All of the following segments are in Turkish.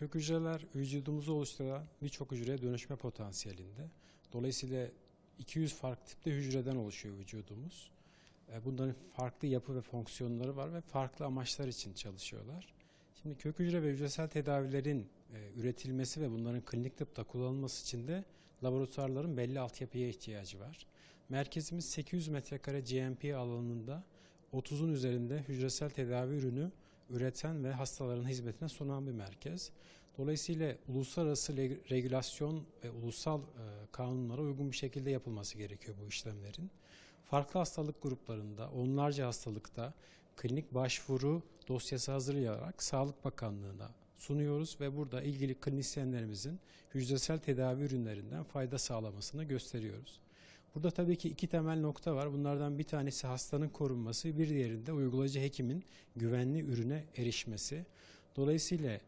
Kök hücreler vücudumuzu oluşturan birçok hücreye dönüşme potansiyelinde. Dolayısıyla 200 farklı tipte hücreden oluşuyor vücudumuz. E, Bunların farklı yapı ve fonksiyonları var ve farklı amaçlar için çalışıyorlar. Şimdi kök hücre ve hücresel tedavilerin e, üretilmesi ve bunların klinik tıpta kullanılması için de laboratuvarların belli altyapıya ihtiyacı var. Merkezimiz 800 metrekare GMP alanında 30'un üzerinde hücresel tedavi ürünü üreten ve hastaların hizmetine sunan bir merkez. Dolayısıyla uluslararası regülasyon ve ulusal e, kanunlara uygun bir şekilde yapılması gerekiyor bu işlemlerin. Farklı hastalık gruplarında, onlarca hastalıkta klinik başvuru dosyası hazırlayarak Sağlık Bakanlığı'na sunuyoruz ve burada ilgili klinisyenlerimizin hücresel tedavi ürünlerinden fayda sağlamasını gösteriyoruz. Burada tabii ki iki temel nokta var. Bunlardan bir tanesi hastanın korunması, bir diğerinde uygulayıcı hekimin güvenli ürüne erişmesi. Dolayısıyla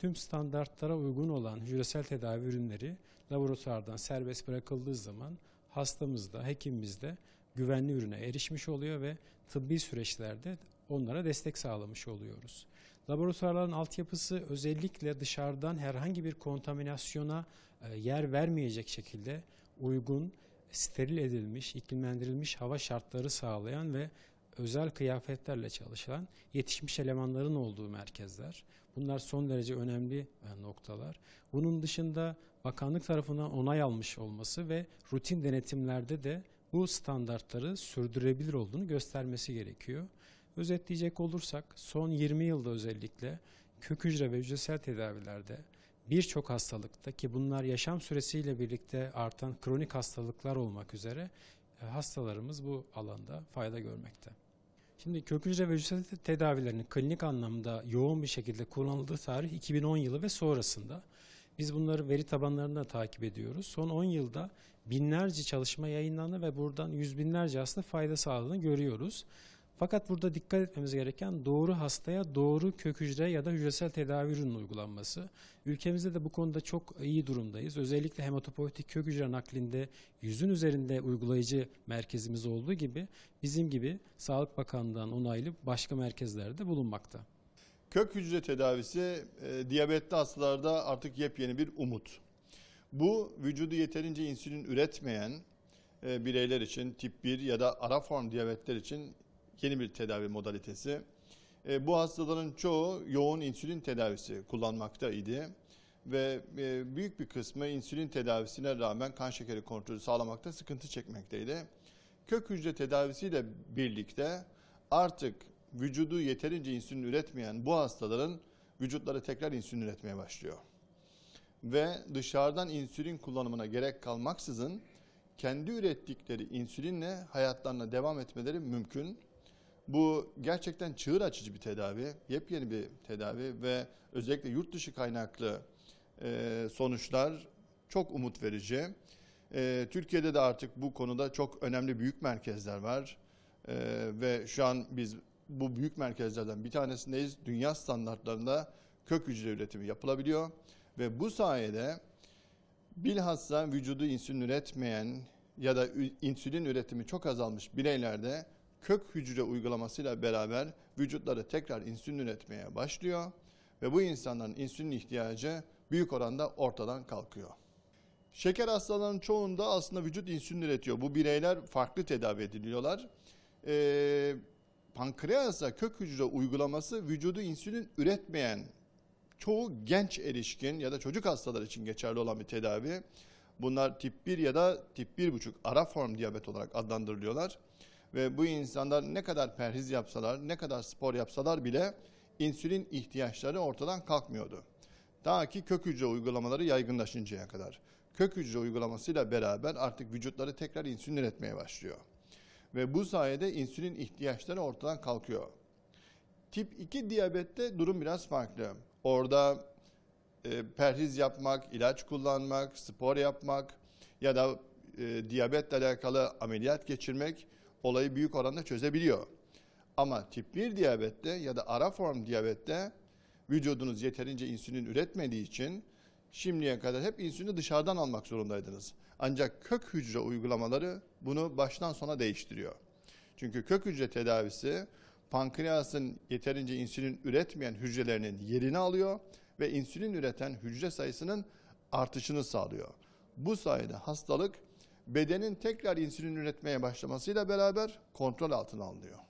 tüm standartlara uygun olan hücresel tedavi ürünleri laboratuvardan serbest bırakıldığı zaman hastamız da hekimimiz de güvenli ürüne erişmiş oluyor ve tıbbi süreçlerde onlara destek sağlamış oluyoruz. Laboratuvarların altyapısı özellikle dışarıdan herhangi bir kontaminasyona e, yer vermeyecek şekilde uygun, steril edilmiş, iklimlendirilmiş hava şartları sağlayan ve özel kıyafetlerle çalışan yetişmiş elemanların olduğu merkezler. Bunlar son derece önemli e, noktalar. Bunun dışında bakanlık tarafından onay almış olması ve rutin denetimlerde de bu standartları sürdürülebilir olduğunu göstermesi gerekiyor. Özetleyecek olursak son 20 yılda özellikle kök hücre ve hücresel tedavilerde birçok hastalıkta ki bunlar yaşam süresiyle birlikte artan kronik hastalıklar olmak üzere e, hastalarımız bu alanda fayda görmekte. Şimdi kök hücre ve hücresel tedavilerinin klinik anlamda yoğun bir şekilde kullanıldığı tarih 2010 yılı ve sonrasında. Biz bunları veri tabanlarında takip ediyoruz. Son 10 yılda binlerce çalışma yayınlandı ve buradan yüz binlerce aslında fayda sağladığını görüyoruz. Fakat burada dikkat etmemiz gereken doğru hastaya doğru kök hücre ya da hücresel tedavi ürünün uygulanması. Ülkemizde de bu konuda çok iyi durumdayız. Özellikle hematopoietik kök hücre naklinde yüzün üzerinde uygulayıcı merkezimiz olduğu gibi bizim gibi Sağlık Bakanlığı'ndan onaylı başka merkezlerde bulunmakta. Kök hücre tedavisi e, diyabetli hastalarda artık yepyeni bir umut. Bu vücudu yeterince insülin üretmeyen e, bireyler için tip 1 ya da ara form diyabetler için yeni bir tedavi modalitesi. E, bu hastaların çoğu yoğun insülin tedavisi kullanmakta idi ve e, büyük bir kısmı insülin tedavisine rağmen kan şekeri kontrolü sağlamakta sıkıntı çekmekteydi. Kök hücre tedavisiyle birlikte artık vücudu yeterince insülin üretmeyen bu hastaların vücutları tekrar insülin üretmeye başlıyor. Ve dışarıdan insülin kullanımına gerek kalmaksızın kendi ürettikleri insülinle hayatlarına devam etmeleri mümkün. Bu gerçekten çığır açıcı bir tedavi, yepyeni bir tedavi ve özellikle yurt dışı kaynaklı e, sonuçlar çok umut verici. E, Türkiye'de de artık bu konuda çok önemli büyük merkezler var E, ve şu an biz bu büyük merkezlerden bir tanesindeyiz. Dünya standartlarında kök hücre üretimi yapılabiliyor ve bu sayede bilhassa vücudu insülin üretmeyen ya da insülin üretimi çok azalmış bireylerde kök hücre uygulamasıyla beraber vücutları tekrar insülin üretmeye başlıyor ve bu insanların insülin ihtiyacı büyük oranda ortadan kalkıyor. Şeker hastalarının çoğunda aslında vücut insülin üretiyor. Bu bireyler farklı tedavi ediliyorlar. Ee, pankreasa kök hücre uygulaması vücudu insülin üretmeyen çoğu genç erişkin ya da çocuk hastalar için geçerli olan bir tedavi. Bunlar tip 1 ya da tip 1,5 ara form diyabet olarak adlandırılıyorlar. Ve bu insanlar ne kadar perhiz yapsalar, ne kadar spor yapsalar bile insülin ihtiyaçları ortadan kalkmıyordu. Ta ki kök hücre uygulamaları yaygınlaşıncaya kadar. Kök hücre uygulamasıyla beraber artık vücutları tekrar insülin üretmeye başlıyor. Ve bu sayede insülin ihtiyaçları ortadan kalkıyor. Tip 2 diyabette durum biraz farklı. Orada e, perhiz yapmak, ilaç kullanmak, spor yapmak ya da e, diyabetle alakalı ameliyat geçirmek olayı büyük oranda çözebiliyor. Ama tip 1 diyabette ya da ara form diyabette vücudunuz yeterince insülin üretmediği için şimdiye kadar hep insülini dışarıdan almak zorundaydınız. Ancak kök hücre uygulamaları bunu baştan sona değiştiriyor. Çünkü kök hücre tedavisi pankreasın yeterince insülin üretmeyen hücrelerinin yerini alıyor ve insülin üreten hücre sayısının artışını sağlıyor. Bu sayede hastalık bedenin tekrar insülin üretmeye başlamasıyla beraber kontrol altına alınıyor.